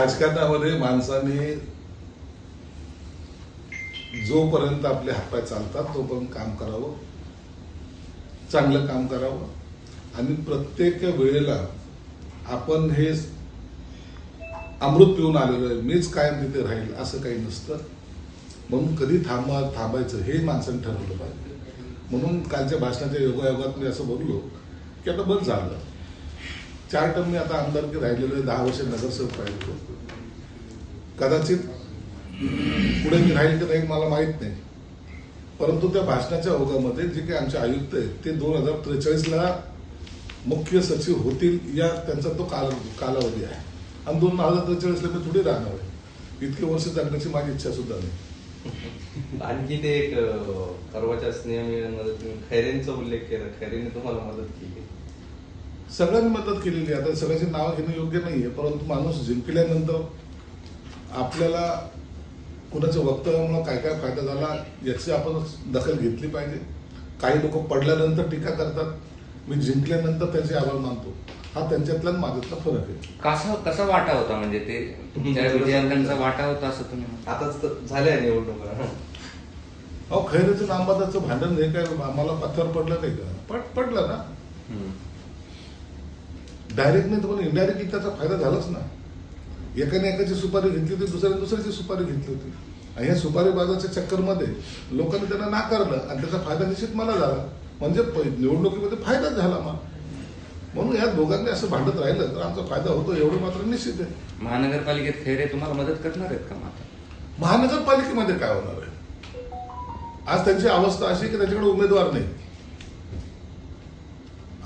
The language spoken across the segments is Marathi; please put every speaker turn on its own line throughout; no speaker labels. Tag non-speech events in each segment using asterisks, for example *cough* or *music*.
राजकारणामध्ये माणसाने जोपर्यंत आपले हातपाय चालतात तोपर्यंत काम करावं. चांगलं काम करावं. आणि प्रत्येक वेळेला आपण हे अमृत पिऊन आलेलो आहे मीच कायम तिथे राहील असं काही नसतं. म्हणून कधी थांबा थांबायचं हे माणसाने ठरवलं पाहिजे. म्हणून कालच्या भाषणाच्या योगायोगात मी असं बोललो की आता बंद झालं. चार टर्म मी आता आमदारकी राहिलेलो आहे दहा वर्ष नगरसेवक राहिलो कदाचित पुढे मी राहील की नाही मला माहीत नाही. परंतु त्या भाषणाच्या ओघामध्ये जे काही आमचे आयुक्त आहेत ते दोन हजार त्रेचाळीसला मुख्य सचिव होतील या त्यांचा तो काल कालावधी आहे. आणि दोन हजार त्रेचाळीसला मी थोडी राहणार आहे. इतके वर्ष जगण्याची माझी इच्छा सुद्धा नाही.
आणखी ते एक अं, परवाच्या स्नेहमिलनमध्ये तुम्ही खैरेंचा उल्लेख केला. खैरेने तुम्हाला मदत केली.
सगळ्यांनी मदत केलेली आहे. आता सगळ्याची नावं घेणं योग्य नाहीये परंतु माणूस जिंकल्यानंतर आपल्याला कुणाच्या वक्तव्यामुळे काय काय फायदा झाला याची आपण दखल घेतली पाहिजे. काही लोक पडल्यानंतर टीका करतात. मी जिंकल्यानंतर त्यांचे आभार मानतो. हा त्यांच्यातला माझ्यातला फरक आहे.
कसा कसा वाटा होता म्हणजे ते? त्यांचा *laughs* वाटा होता असं तुम्ही?
आताच तर झाल्या निवडणुका.
अहो खैरेचं नामबादाचं भांडण हे काय? आम्हाला पथ्यावर पडलं नाही का? पड पडलं ना. डायरेक्ट नाही तर पण इनडायरेक्टली त्याचा फायदा झालाच ना. एकाने एकाची सुपारी घेतली होती दुसऱ्याने दुसऱ्याची सुपारी घेतली होती. आणि या सुपारी बाजाच्या चक्करमध्ये लोकांनी त्यांना नाकारलं आणि त्याचा फायदा निश्चित मला झाला. म्हणजे निवडणुकीमध्ये फायदाच झाला मग म्हणून या दोघांनी असं भांडत राहिलं तर आमचा फायदा होतो एवढं मात्र निश्चित आहे.
महानगरपालिकेत खैरे तुम्हाला मदत करणार आहेत का मग आता
महानगरपालिकेमध्ये काय होणार आहे? आज त्यांची अवस्था अशी की त्याच्याकडे उमेदवार नाही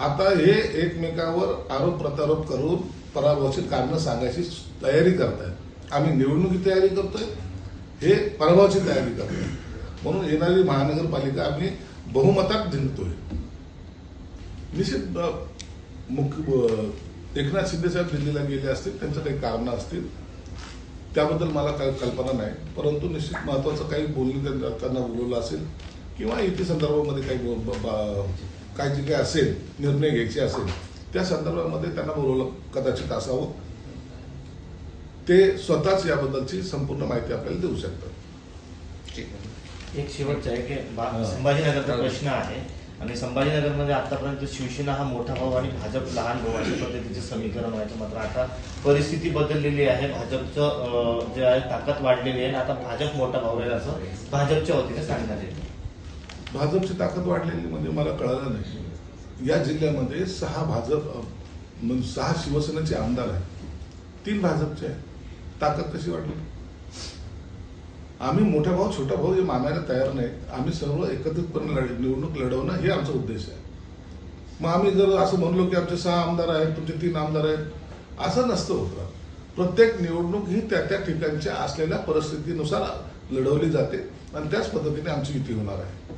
आता हे एकमेकावर आरोप प्रत्यारोप करून पराभवाची कारणं सांगायची तयारी करतायत. आम्ही निवडणुकी तयारी करतोय हे पराभवाची तयारी करतोय. म्हणून येणारी महानगरपालिका आम्ही बहुमतात जिंकतोय. निश्चित मुख्य एकनाथ शिंदे साहेब दिल्लीला गेले असतील त्यांचं काही कारणं असतील त्याबद्दल मला काही कल्पना नाही. परंतु निश्चित महत्वाचं काही बोलणं त्यांना बोलवलं असेल किंवा इथे संदर्भामध्ये काही बा- काय जे काही असेल निर्णय घ्यायचे असेल त्या संदर्भामध्ये त्यांना बोलवलं कदाचित असावं. ते स्वतःच याबद्दलची संपूर्ण माहिती आपल्याला देऊ शकतात.
ठीक आहे.
एक शेवटचा आहे की. संभाजीनगरचा प्रश्न आहे. आणि संभाजीनगरमध्ये आतापर्यंत शिवसेना हा मोठा भाऊ आणि भाजप लहान भाऊ अशा पद्धतीचे समीकरण व्हायचं. मात्र आता परिस्थिती बदललेली आहे. भाजपचं जे आहे ताकद वाढलेली आहे. आणि आता भाजप मोठा भाऊ आहे असं भाजपच्या वतीने सांगण्यात येते
भाजपची ताकद वाढलेली म्हणजे मला कळालं नाही. या जिल्ह्यामध्ये सहा भाजप म्हणजे सहा शिवसेनेचे आमदार आहेत. तीन भाजपचे आहेत. ताकद कशी वाढली? आम्ही मोठा भाऊ छोटा भाऊ हे मानायला तयार नाहीत आम्ही सर्व एकत्रितपणे लढ- निवडणूक लढवणं हे आमचा उद्देश आहे. मग आम्ही जर असं म्हणलो की आमचे सहा आमदार आहेत तुमचे तीन आमदार आहेत असं नसतं होतं. प्रत्येक निवडणूक ही त्या त्या ठिकाणच्या असलेल्या परिस्थितीनुसार लढवली जाते आणि त्याच पद्धतीने आमची युती होणार आहे.